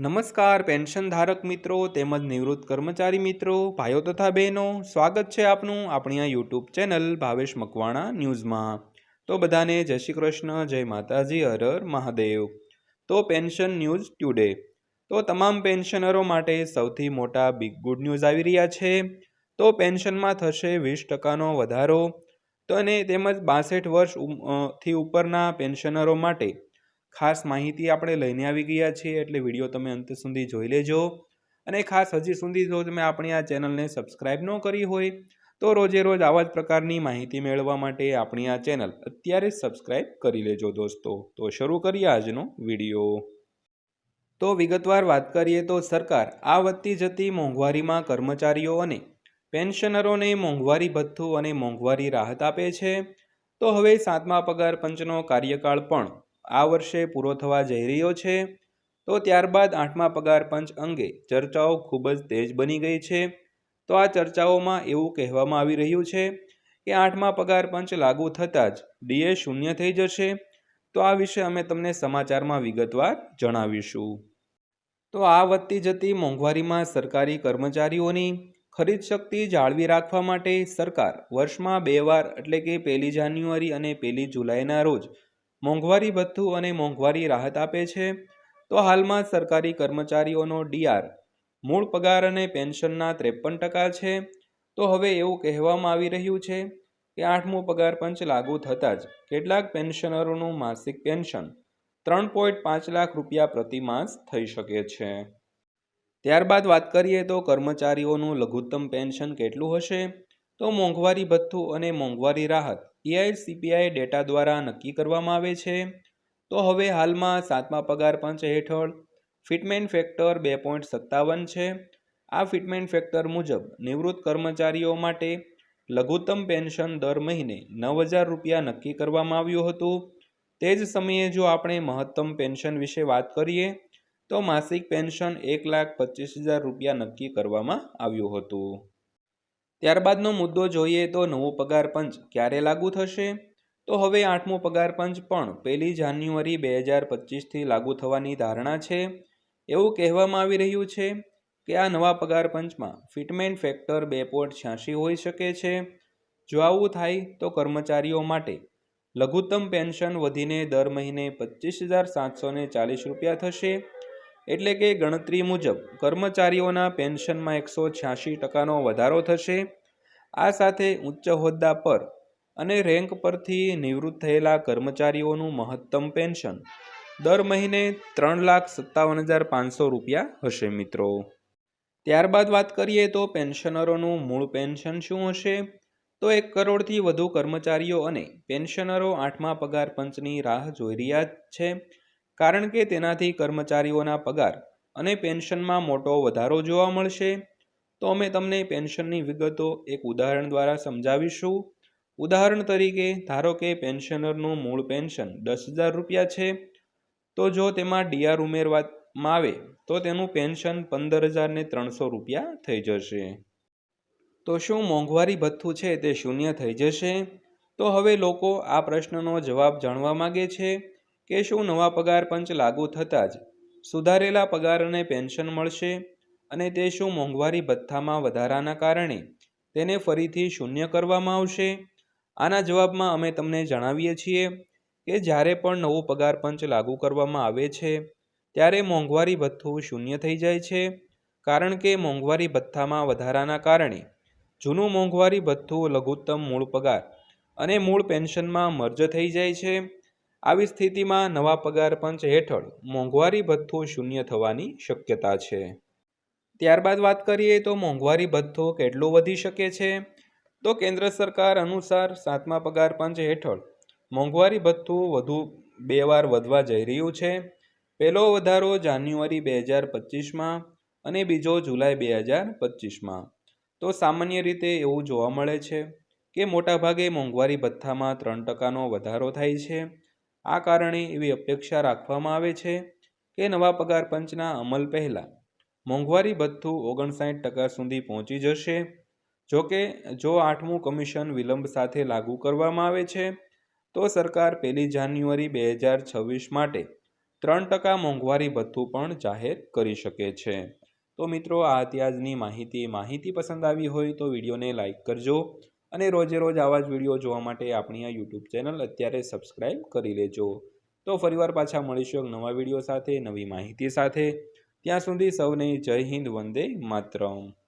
નમસ્કાર, પેન્શન ધારક મિત્રો, તેમજ નિવૃત્ત કર્મચારી મિત્રો, ભાઈઓ તથા બહેનો, સ્વાગત છે આપનું આપણી આ યુટ્યુબ ચેનલ ભાવેશ મકવાણા ન્યૂઝમાં. તો બધાને જય શ્રી કૃષ્ણ, જય માતાજી, હર હર મહાદેવ. તો પેન્શન ન્યૂઝ ટ્યુડે તો તમામ પેન્શનરો માટે સૌથી મોટા બિગ ગુડ ન્યૂઝ આવી રહ્યા છે. તો પેન્શનમાં થશે વીસ ટકાનો વધારો. તો અને તેમજ બાસઠ વર્ષથી ઉપરના પેન્શનરો માટે ખાસ માહિતી આપણે લઈને આવી ગયા છીએ, એટલે વીડિયો તમે અંત સુધી જોઈ લેજો. અને ખાસ હજી સુધી જો તમે આપણી આ ચેનલને સબસ્ક્રાઈબ ન કરી હોય, તો રોજે રોજ આવા જ પ્રકારની માહિતી મેળવવા માટે આપણી આ ચેનલ અત્યારે જ સબસ્ક્રાઇબ કરી લેજો દોસ્તો. તો શરૂ કરીએ આજનો વીડિયો. તો વિગતવાર વાત કરીએ તો સરકાર આ વધતી જતી મોંઘવારીમાં કર્મચારીઓ અને પેન્શનરોને મોંઘવારી ભથ્થું અને મોંઘવારી રાહત આપે છે. તો હવે સાતમા પગાર પંચનો કાર્યકાળ પણ આ વર્ષે પૂરો થવા જઈ રહ્યો છે. તો ત્યારબાદ આઠમા પગાર પંચ અંગે ચર્ચાઓ ખૂબ જ તેજ બની ગઈ છે. તો આ ચર્ચાઓમાં એવું કહેવામાં આવી રહ્યું છે કે આઠમા પગાર પંચ લાગુ થતાં જ ડીએ શૂન્ય થઈ જશે. તો આ વિશે અમે તમને સમાચારમાં વિગતવાર જણાવીશું. તો આ વધતી જતી મોંઘવારીમાં સરકારી કર્મચારીઓની ખરીદ શક્તિ જાળવી રાખવા માટે સરકાર વર્ષમાં બે વાર એટલે કે પહેલી જાન્યુઆરી અને પહેલી જુલાઈના રોજ મોંઘવારી ભથ્થું અને મોંઘવારી રાહત આપે છે. તો હાલમાં સરકારી કર્મચારીઓનો ડીઆર, મૂળ પગાર અને પેન્શનના ત્રેપન ટકા છે. તો હવે એવું કહેવામાં આવી રહ્યું છે કે આઠમું પગાર પંચ લાગુ થતાં જ કેટલાક પેન્શનરોનું માસિક પેન્શન ત્રણ પોઈન્ટ પાંચ લાખ રૂપિયા પ્રતિ માસ થઈ શકે છે. ત્યારબાદ વાત કરીએ તો કર્મચારીઓનું લઘુત્તમ પેન્શન કેટલું હશે? તો મોંઘવારી ભથ્થું અને મોંઘવારી રાહત એઆઈસીપીઆઈ ડેટા દ્વારા નક્કી કરવામાં આવે છે. તો હવે હાલમાં સાતમા પગાર પંચ હેઠળ ફિટમેન્ટ ફેક્ટર બે પોઈન્ટ સત્તાવન છે. આ ફિટમેન્ટ ફેક્ટર મુજબ નિવૃત્ત કર્મચારીઓ માટે લઘુત્તમ પેન્શન દર મહિને નવ હજાર રૂપિયા નક્કી કરવામાં આવ્યું હતું. તે જ સમયે જો આપણે મહત્તમ પેન્શન વિશે વાત કરીએ, તો માસિક પેન્શન એક લાખ પચીસ હજાર રૂપિયા નક્કી કરવામાં આવ્યું હતું. ત્યારબાદનો મુદ્દો જોઈએ તો નવો પગાર પંચ ક્યારે લાગુ થશે? તો હવે આઠમો પગાર પંચ પણ પહેલી જાન્યુઆરી બે હજાર પચીસથી લાગુ થવાની ધારણા છે. એવું કહેવામાં આવી રહ્યું છે કે આ નવા પગાર પંચમાં ફિટમેન્ટ ફેક્ટર બે પોઈન્ટ છ્યાસી હોઈ શકે છે. જો આવું થાય તો કર્મચારીઓ માટે લઘુત્તમ પેન્શન વધીને દર મહિને પચીસ હજાર સાતસો ચાલીસ રૂપિયા થશે. એટલે કે ગણતરી મુજબ કર્મચારીઓના પેન્શનમાં એકસો છ્યાસી ટકાનો વધારો થશે. આ સાથે ઉચ્ચ હોદ્દા પર અને રેન્ક પરથી નિવૃત્ત થયેલા કર્મચારીઓનું મહત્તમ પેન્શન દર મહિને ત્રણ લાખ સત્તાવન હજાર પાંચસો રૂપિયા હશે મિત્રો. ત્યારબાદ વાત કરીએ તો પેન્શનરોનું મૂળ પેન્શન શું હશે? તો એક કરોડથી વધુ કર્મચારીઓ અને પેન્શનરો આઠમા પગાર પંચની રાહ જોઈ રહ્યા છે. કારણ કે તેનાથી કર્મચારીઓના પગાર અને પેન્શનમાં મોટો વધારો જોવા મળશે. તો અમે તમને પેન્શનની વિગતો એક ઉદાહરણ દ્વારા સમજાવીશું. ઉદાહરણ તરીકે, ધારો કે પેન્શનરનું મૂળ પેન્શન દસ હજાર રૂપિયા છે, તો જો તેમાં ડીઆર ઉમેરવામાં આવે, તો તેનું પેન્શન પંદર હજાર ને ત્રણસો રૂપિયા થઈ જશે. તો શું મોંઘવારી ભથ્થું છે તે શૂન્ય થઈ જશે? તો હવે લોકો આ પ્રશ્નનો જવાબ જાણવા માગે છે. કે શું નવા પગાર પંચ લાગુ થતાં જ સુધારેલા પગાર અને પેન્શન મળશે અને તે શું મોંઘવારી ભથ્થામાં વધારાના કારણે તેને ફરીથી શૂન્ય કરવામાં આવશે? આના જવાબમાં અમે તમને જણાવીએ છીએ કે જ્યારે પણ નવું પગાર પંચ લાગુ કરવામાં આવે છે, ત્યારે મોંઘવારી ભથ્થું શૂન્ય થઈ જાય છે, કારણ કે મોંઘવારી ભથ્થામાં વધારાના કારણે જૂનું મોંઘવારી ભથ્થું લઘુત્તમ મૂળ પગાર અને મૂળ પેન્શનમાં મર્જ થઈ જાય છે. આવી સ્થિતિમાં નવા પગાર પંચ હેઠળ મોંઘવારી ભથ્થું શૂન્ય થવાની શક્યતા છે. ત્યારબાદ વાત કરીએ તો મોંઘવારી ભથ્થું કેટલું વધી શકે છે? તો કેન્દ્ર સરકાર અનુસાર સાતમા પગાર પંચ હેઠળ મોંઘવારી ભથ્થું વધુ બે વાર વધવા જઈ રહ્યું છે. પહેલો વધારો જાન્યુઆરી બે હજાર પચીસમાં અને બીજો જુલાઈ બે હજાર પચીસમાં. તો સામાન્ય રીતે એવું જોવા મળે છે કે મોટાભાગે મોંઘવારી ભથ્થામાં ત્રણ ટકાનો વધારો થાય છે. આ કારણે એવી અપેક્ષા રાખવામાં આવે છે કે નવા પગાર પંચના અમલ પહેલાં મોંઘવારી ભથ્થું ઓગણસાઠ ટકા સુધી પહોંચી જશે. જોકે જો આઠમું કમિશન વિલંબ સાથે લાગુ કરવામાં આવે છે, તો સરકાર પહેલી જાન્યુઆરી બે હજાર છવ્વીસ માટે ત્રણ ટકા મોંઘવારી ભથ્થું પણ જાહેર કરી શકે છે. તો મિત્રો, આ હતી આજની માહિતી. માહિતી પસંદ આવી હોય તો વિડીયોને લાઇક કરજો. અને રોજે રોજ આવા જ વીડિયો જોવા માટે આપણી આ યુટ્યુબ ચેનલ અત્યારે સબસ્ક્રાઈબ કરી લેજો. તો ફરીવાર પાછા મળીશું એક નવા વીડિયો સાથે, નવી માહિતી સાથે. ત્યાં સુધી સૌને જય હિન્દ, વંદે માતરમ.